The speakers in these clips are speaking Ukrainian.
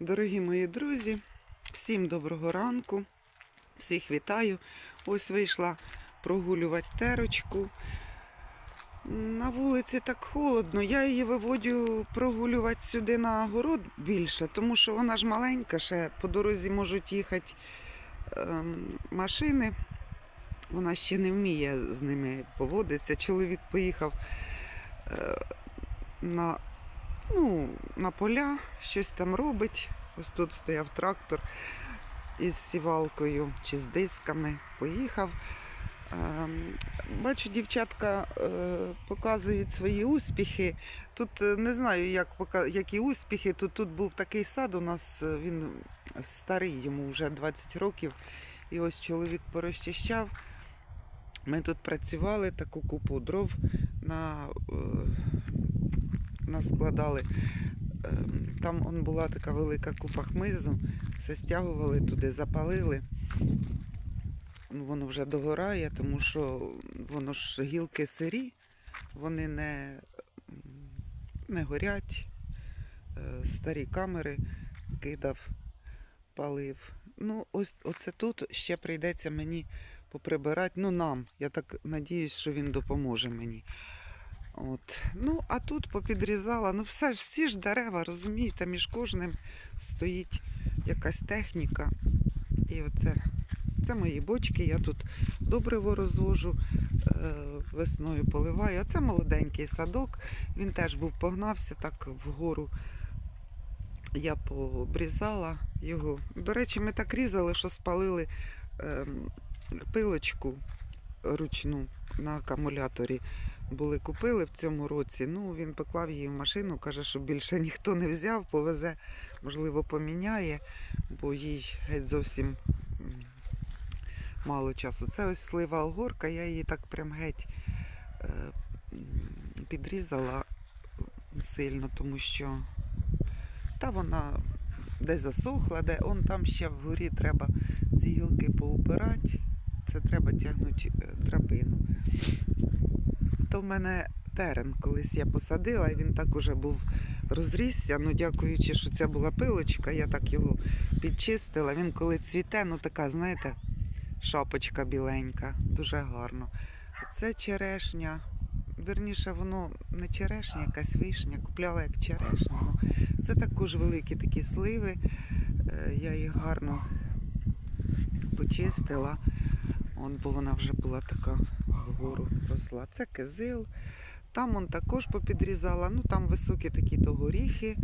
Дорогі мої друзі, всім доброго ранку, всіх вітаю. Ось вийшла прогулювати терочку. На вулиці так холодно. Я її виводю прогулювати сюди на город більше, тому що вона ж маленька, ще по дорозі можуть їхати ем, машини. Вона ще не вміє з ними поводитися. Чоловік поїхав е, на ну, на поля, щось там робить. Ось тут стояв трактор із сівалкою чи з дисками. Поїхав. Ем, Бачу, дівчатка е, показують свої успіхи. Тут е, не знаю, як, які успіхи. Тут, тут був такий сад у нас, е, він старий, йому вже 20 років. І ось чоловік порозчищав. Ми тут працювали, таку купу дров на, наскладали. Ем, Там он була така велика купа хмизу, все стягували туди, запалили. Ну, Воно вже догорає, тому що воно ж гілки сирі, вони не, не горять. Е, Старі камери кидав, палив. Ну, ось оце тут ще прийдеться мені поприбирати. Ну, нам. Я так надіюсь, що він допоможе мені. От. Ну, а тут попідрізала. Ну, все ж, всі ж дерева, розумієте, між кожним стоїть якась техніка. І оце це мої бочки. Я тут добриво розвожу, е, весною поливаю. А це молоденький садок. Він теж був погнався так вгору. Я пообрізала його. До речі, ми так різали, що спалили ем, пилочку ручну на акумуляторі. Були купили в цьому році. Ну, він поклав її в машину, каже, що більше ніхто не взяв, повезе, можливо, поміняє, бо їй геть зовсім мало часу. Це ось слива огорка, я її так прям геть е, підрізала сильно, тому що та вона де засохла, де он там ще вгорі треба ці гілки поупирати. Це треба тягнути е, драбину. То в мене терен колись я посадила, він так уже був розрісся. Ну, дякуючи, що це була пилочка, я так його підчистила. Він коли цвіте, ну така, знаєте, шапочка біленька, дуже гарно. Це черешня. Верніше, воно не черешня, якась вишня, купляла як черешня. Ну, це також великі такі сливи. Е, Я їх гарно почистила. Он, бо вона вже була така вгору росла. Це кизил. Там он також попідрізала. Ну там високі такі то горіхи.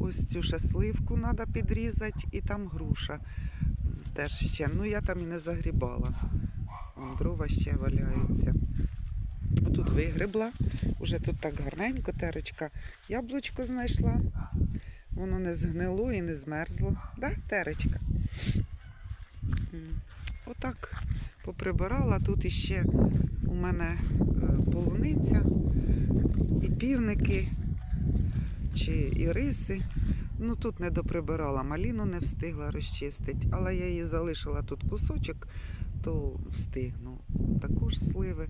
Ось цю ще сливку треба підрізати, і там груша теж ще. Ну я там і не загрібала. Дрова ще валяються. Отут вигребла. Уже тут так гарненько терочка. Яблучко знайшла. Воно не згнило і не змерзло. Да, терочка? Отак поприбирала. Тут іще у мене е, полуниця і півники чи іриси. Ну тут не доприбирала, маліну не встигла розчистити, але я її залишила тут кусочок, то встигну. Також сливи.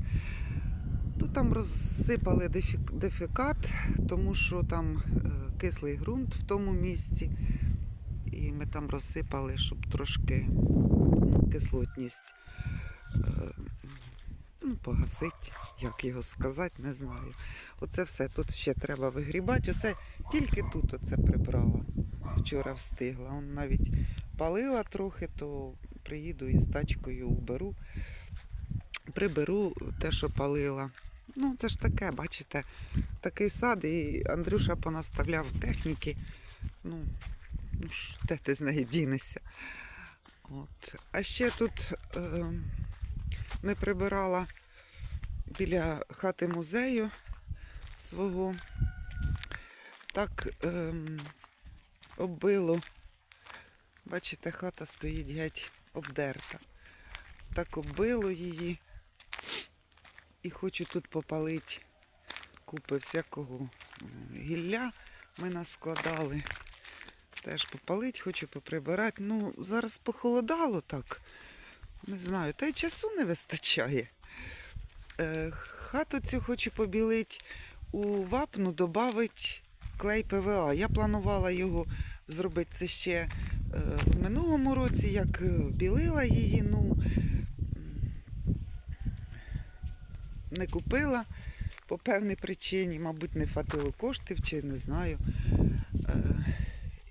То там розсипали дефікат, тому що там е, кислий ґрунт в тому місці. І ми там розсипали, щоб трошки кислотність е, погасити, як його сказати, не знаю. Оце все тут ще треба вигрібати. Оце тільки тут оце прибрала. Вчора встигла. Он навіть палила трохи, то приїду і з тачкою уберу. Приберу те, що палила. Ну, це ж таке, бачите, такий сад, і Андрюша понаставляв техніки. Ну, ну ж, де ти з нею дінешся? От. А ще тут е, не прибирала біля хати музею свого. Так е, оббило. Бачите, хата стоїть геть обдерта. Так оббило її. І хочу тут попалити купи всякого гілля. Ми наскладали. Теж попалити, хочу поприбирати. Ну, зараз похолодало так. Не знаю, та й часу не вистачає. Е, хату цю хочу побілити, у вапну додати клей ПВА. Я планувала його зробити це ще е, в минулому році, як е, білила її, ну не купила по певній причині, мабуть, не хватило коштів чи не знаю.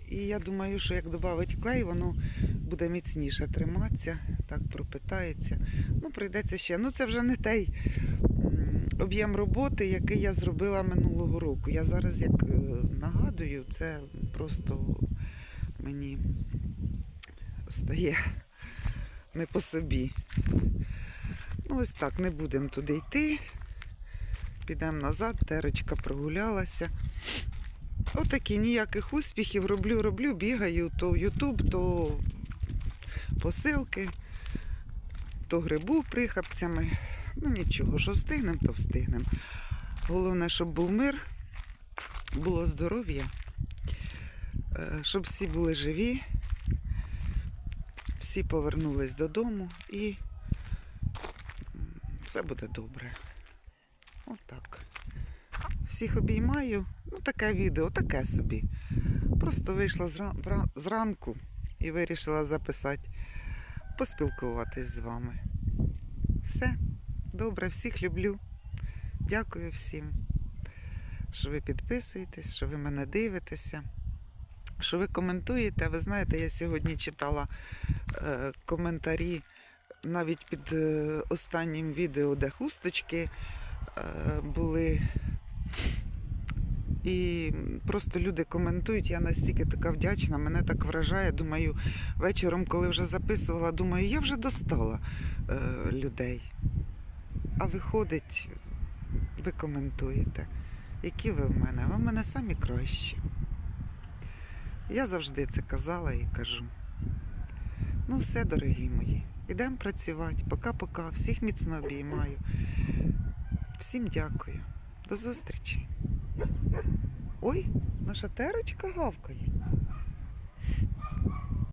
І я думаю, що як додати клей, воно буде міцніше триматися, так пропитається. Ну, прийдеться ще. Ну, це вже не той об'єм роботи, який я зробила минулого року. Я зараз, як е, нагадую, це просто мені стає не по собі. Ну, ось так, не будемо туди йти. Підемо назад, терочка прогулялася. Отакі ніяких успіхів роблю, роблю, бігаю, то в Ютуб, то посилки, то грибу прихапцями. Ну нічого, що встигнемо, то встигнемо. Головне, щоб був мир, було здоров'я, е, щоб всі були живі, всі повернулись додому і все буде добре. Отак. Всіх обіймаю. Ну, таке відео, таке собі. Просто вийшла зранку і вирішила записати, поспілкуватись з вами. Все. Добре, всіх люблю. Дякую всім, що ви підписуєтесь, що ви мене дивитеся, що ви коментуєте. Ви знаєте, я сьогодні читала е, коментарі навіть під е, останнім відео, де хусточки е, були. І просто люди коментують, я настільки така вдячна, мене так вражає. Думаю, вечором, коли вже записувала, думаю, я вже достала е, людей. А виходить, ви коментуєте, які ви в мене? Ви в мене самі кращі. Я завжди це казала і кажу. Ну, все, дорогі мої, ідемо працювати. Пока-пока. Всіх міцно обіймаю. Всім дякую. До зустрічі. Ой, наша терочка гавкає.